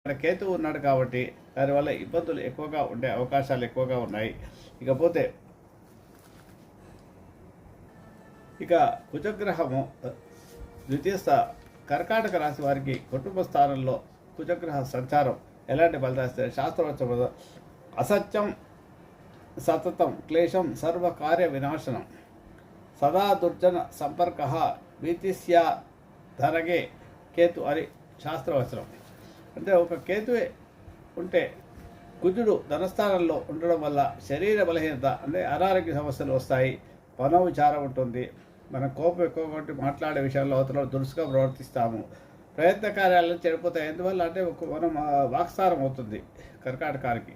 ఇక్కడ కేతు ఉన్నాడు కాబట్టి దానివల్ల ఇబ్బందులు ఎక్కువగా ఉండే అవకాశాలు ఎక్కువగా ఉన్నాయి. ఇకపోతే ఇక కుజగ్రహము ద్వితీయ కర్కాటక రాశి వారికి కుటుంబ స్థానంలో కుజగ్రహ సంచారం ఎలాంటి ఫలితాస్తే శాస్త్రవచ్చ అసత్యం సతతం క్లేశం సర్వకార్య వినాశనం సదా దుర్జన సంపర్క భీతిస్యా ధనగే కేతు అని శాస్త్రవచనం అంటే ఒక కేతువే ఉంటే కుజుడు ధనస్థానంలో ఉండడం వల్ల శరీర బలహీనత అంటే అనారోగ్య సమస్యలు వస్తాయి. మనోవిచారం ఉంటుంది. మన కోపం ఎక్కువ కొట్టి మాట్లాడే విషయాల్లో అవతల దురుసుగా ప్రవర్తిస్తాము. ప్రయత్న కార్యాలను చెడిపోతాయి. ఎందువల్ల అంటే ఒక మనం వాక్సారం అవుతుంది కర్కాటకానికి.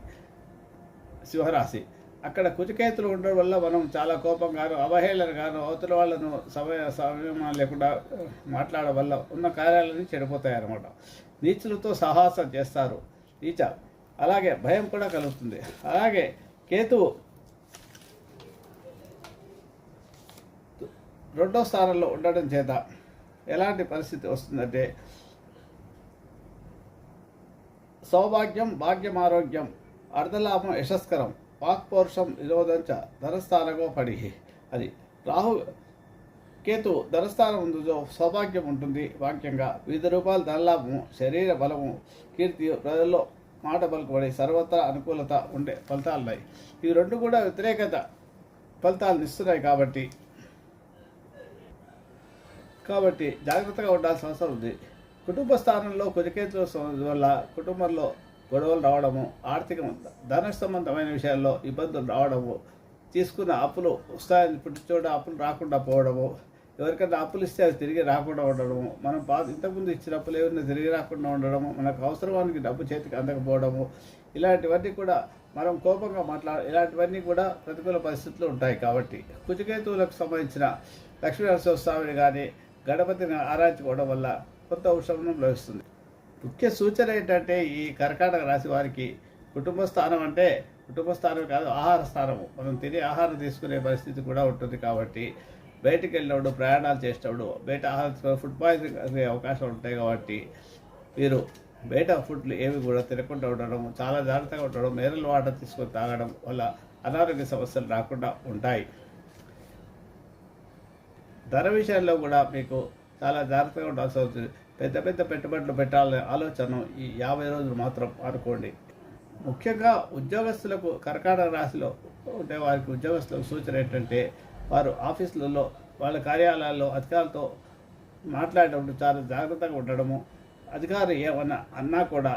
శివరాశి అక్కడ కుచికేతులు ఉండడం వల్ల మనం చాలా కోపంగాను అవహేళనగాను అవతల వాళ్ళను సమయ సమయం లేకుండా మాట్లాడడం వల్ల ఉన్న కార్యాలన్నీ చెడిపోతాయి అన్నమాట నీచులతో సాహసం చేస్తారు. నీచ అలాగే భయం కూడా కలుగుతుంది. అలాగే కేతువు రెండో స్థానంలో ఉండడం చేత ఎలాంటి పరిస్థితి వస్తుందంటే సౌభాగ్యం భాగ్యం ఆరోగ్యం అర్ధలాభం యశస్కరం వాక్పౌరుషం నిరోధంచ ధనస్థానగో పడి. అది రాహు కేతు ధనస్థానం ఉందో సౌభాగ్యం ఉంటుంది వాక్యంగా. వివిధ రూపాయల ధనలాభము శరీర బలము కీర్తి ప్రజల్లో మాట పలుకుబడి సర్వత్రా అనుకూలత ఉండే ఫలితాలు ఉన్నాయి ఇవి రెండు కూడా వ్యతిరేకత ఫలితాలను ఇస్తున్నాయి కాబట్టి కాబట్టి జాగ్రత్తగా ఉండాల్సిన అవసరం ఉంది. కుటుంబ స్థానంలో కుజకేతుల వల్ల కుటుంబంలో గొడవలు రావడము ఆర్థిక ధన సంబంధమైన విషయాల్లో ఇబ్బందులు రావడము తీసుకున్న అప్పులు వస్తాయని పుట్టి చోట అప్పులు రాకుండా పోవడము ఎవరికైనా అప్పులు ఇస్తే అది తిరిగి రాకుండా ఉండడము మనం పా ఇంతకుముందు ఇచ్చిన అప్పులు ఏమైనా తిరిగి రాకుండా ఉండడము మనకు అవసరానికి డబ్బు చేతికి అందకపోవడము ఇలాంటివన్నీ కూడా మనం కోపంగా మాట్లాడ ఇలాంటివన్నీ కూడా ప్రతికూల పరిస్థితులు ఉంటాయి కాబట్టి కుచికేతువులకు సంబంధించిన లక్ష్మీ స్వామిని కానీ గణపతిని ఆరాధించుకోవడం వల్ల కొంత ఉపశమనం లభిస్తుంది. ముఖ్య సూచన ఏంటంటే ఈ కర్కాటక రాశి వారికి కుటుంబ స్థానం అంటే కుటుంబ స్థానం కాదు ఆహార స్థానము. మనం తినే ఆహారం తీసుకునే పరిస్థితి కూడా ఉంటుంది కాబట్టి బయటికి వెళ్ళినప్పుడు ప్రయాణాలు చేసేటప్పుడు బయట ఆహారం ఫుడ్ పాయిజనింగ్ అయ్యే అవకాశం ఉంటాయి కాబట్టి మీరు బయట ఫుడ్లు ఏవి కూడా తినకుండా ఉండడం చాలా జాగ్రత్తగా ఉండడం మినరల్ వాటర్ తీసుకొని తాగడం వల్ల అనారోగ్య సమస్యలు రాకుండా ఉంటాయి. ధర విషయంలో కూడా మీకు చాలా జాగ్రత్తగా ఉండాల్సి అవుతుంది పెద్ద పెద్ద పెట్టుబడులు పెట్టాలనే ఆలోచన ఈ యాభై రోజులు మాత్రం అనుకోండి ముఖ్యంగా ఉద్యోగస్తులకు కర్కాటక రాశిలో ఉండే వారికి ఉద్యోగస్తులకు సూచన ఏంటంటే వారు ఆఫీసులలో వాళ్ళ కార్యాలయాల్లో అధికారులతో మాట్లాడేటప్పుడు చాలా జాగ్రత్తగా ఉండడము. అధికారి ఏమన్నా అన్నా కూడా